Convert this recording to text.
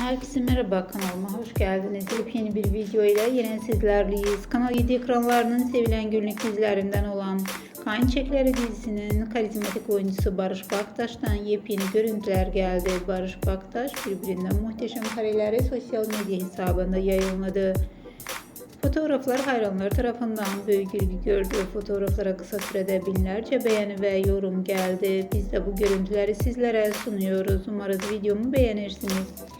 Herkese merhaba kanalıma hoş geldiniz. Yepyeni bir video ile yine sizlerleyiz. Kanal 7 ekranlarının sevilen günlük dizilerinden olan Kayın Çekleri dizisinin karizmatik oyuncusu Barış Baktaş'tan yepyeni görüntüler geldi. Barış Baktaş birbirinden muhteşem kareleri sosyal medya hesabında yayınladı. Fotoğraflar hayranlar tarafından büyük ilgi gördü. Fotoğraflara kısa sürede binlerce beğeni ve yorum geldi. Biz de bu görüntüleri sizlere sunuyoruz. Umarız videomu beğenirsiniz.